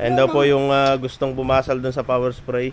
Ayan daw po yung ah, gustong bumasal dun sa power spray.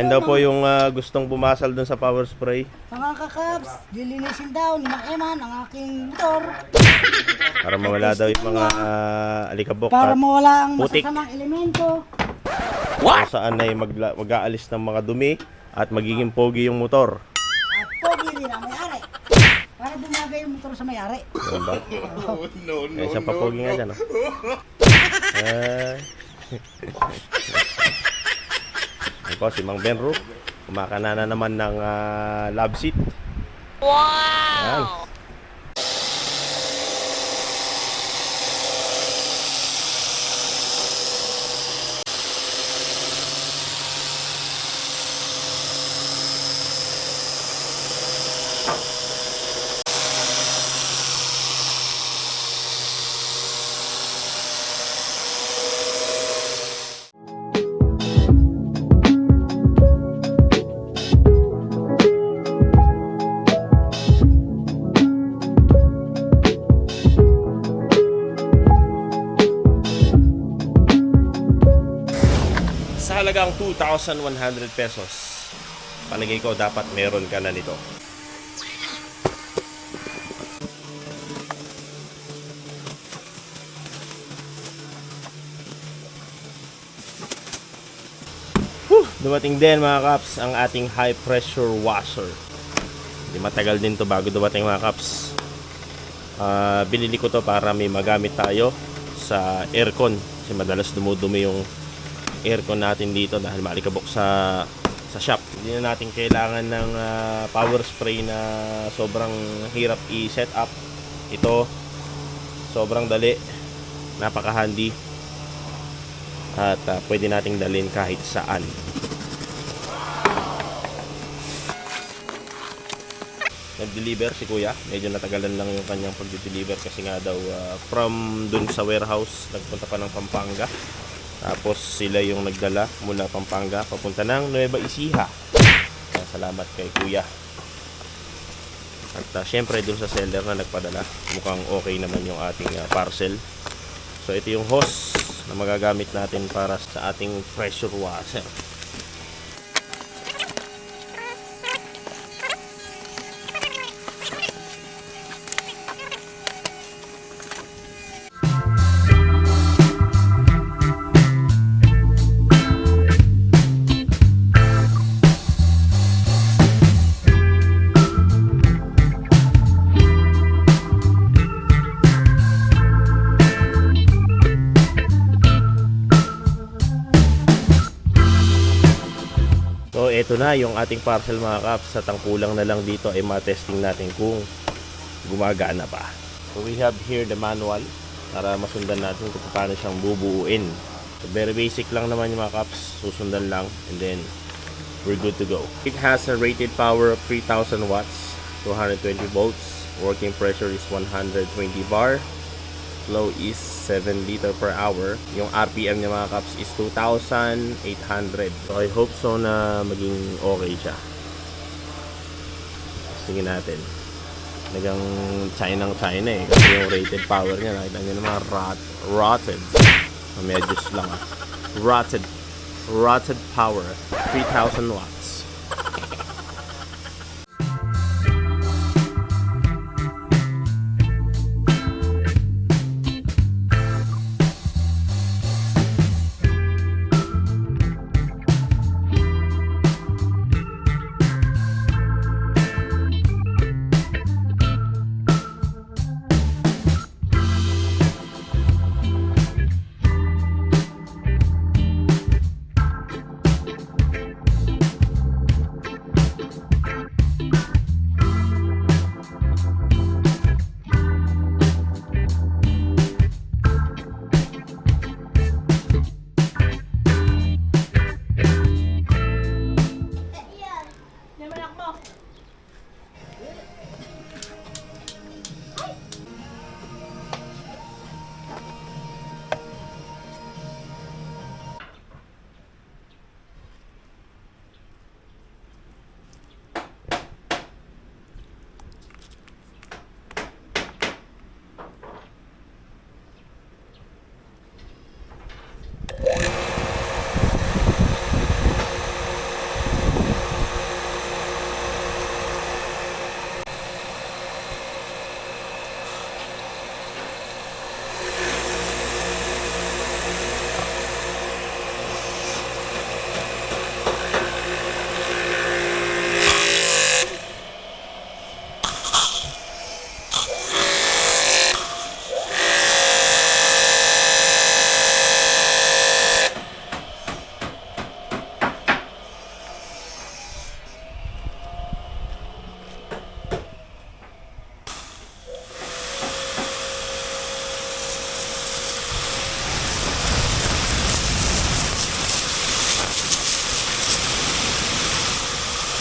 Ayan daw po yung ah, gustong bumasal dun sa power spray. Mga kakabs, dilinisin daw ni Mang Eman ang aking motor Para mawala daw yung mga ah, alikabok para at mawala ang putik. masasamang elemento. kung saan ay magla- mag-aalis ng mga dumi at magiging pogi yung motor. At pogi rin ang may-ari. Para bumagay yung motor sa may-ari. Ganun ba? no, no, eh, isang papogi nga dyan, oh. Eh. Ayan po, si Mang Benro. Kumakana na naman ng ah, uh, love seat. Wow! Ayan. 1,100 pesos. Palagay ko dapat meron ka na nito. Whew, dumating din mga kaps ang ating high pressure washer. Hindi matagal din to bago dumating mga kaps. Uh, binili ko to para may magamit tayo sa aircon kasi madalas dumudumi yung aircon natin dito dahil malikabok sa sa shop. Hindi na natin kailangan ng ah, power spray na sobrang hirap i-set up. Ito sobrang dali, napaka-handy. At ah, pwede nating dalhin kahit saan. nag-deliver si kuya. Medyo natagalan lang yung kanyang pag-deliver kasi nga daw ah, from dun sa warehouse nagpunta pa ng Pampanga. Tapos sila yung nagdala mula Pampanga papunta ng Nueva Ecija. Salamat kay kuya. At ah, syempre dun sa seller na nagpadala, mukhang okay naman yung ating ah, parcel. So ito yung hose na magagamit natin para sa ating pressure washer. Eto na yung ating parcel mga kaps. Sa tangkulang na lang dito ay matesting natin kung gumagana pa. So we have here the manual para masundan natin kung paano siyang bubuuin. So very basic lang naman yung mga caps, susundan lang and then we're good to go. It has a rated power of 3000 watts, 220 volts, working pressure is 120 bar, flow is 7 liter per hour. Yung RPM niya mga caps is 2,800. So I hope so na maging okay siya. Tingin natin. Nagang China ng China eh. Kasi yung rated power niya, nakita niyo naman, rot, rotted. Medyos lang ah. Rotted. Rotted power. 3,000 watts.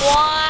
Wow!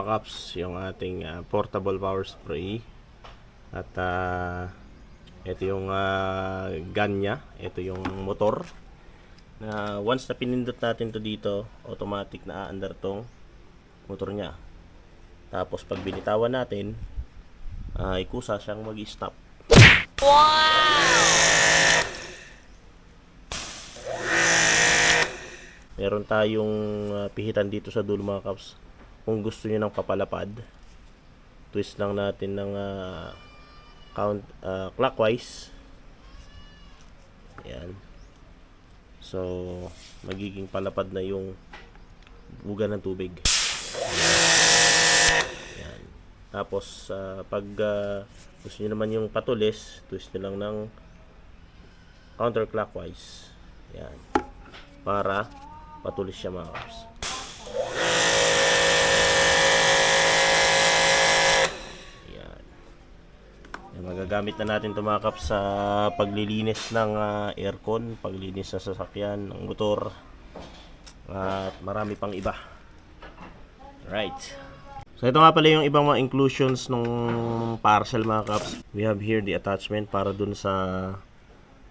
Mga yung ating ah, portable power spray. At ah, ito yung ah, gun niya. Ito yung motor. Na once na pinindot natin to dito, automatic na aandar tong motor niya. Tapos pag binitawan natin, ay kusa siyang mag-stop. Meron tayong ah, pihitan dito sa dulo mga caps. Kung gusto niyo ng papalapad, twist lang natin ng ah, count ah, clockwise Ayan. So, magiging palapad na yung buga ng tubig. Ayan. Tapos, ah, pag ah, gusto nyo naman yung patulis, twist nyo lang ng counterclockwise. Ayan. Para patulis siya mga kaps. Ayan. Ayan, magagamit na natin ito sa paglilinis ng ah, aircon, paglilinis ng sasakyan, ng motor, at marami pang iba. Right. So ito nga pala yung ibang mga inclusions ng parcel mga kaps. We have here the attachment para dun sa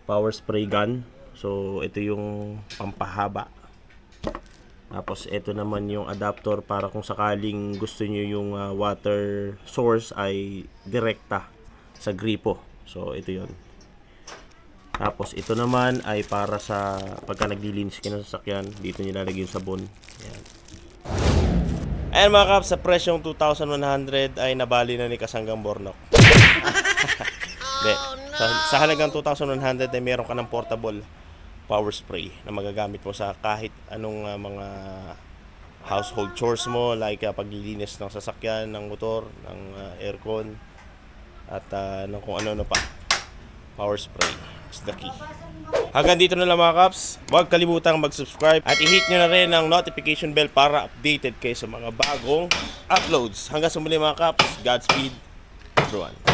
power spray gun. So ito yung pampahaba. Tapos ito naman yung adapter para kung sakaling gusto nyo yung ah, water source ay direkta sa gripo. So ito yon. Tapos ito naman ay para sa pagka naglilinis kayo ng sasakyan, dito nilalagay yung sabon. Ayan. Ayan mga kaps, sa presyong 2,100 ay nabali na ni Kasanggang Bornok. Hindi. Sa, sa halagang 2,100 ay meron ka ng portable power spray na magagamit mo sa kahit anong ah, mga household chores mo like ah, paglilinis ng sasakyan, ng motor, ng ah, aircon at ah, ng kung ano-ano pa. Power spray is the key. Hanggang dito na lang mga kaps. Huwag kalimutang mag-subscribe at i-hit nyo na rin ang notification bell para updated kayo sa mga bagong uploads. Hanggang sa muli mga kaps. Godspeed everyone.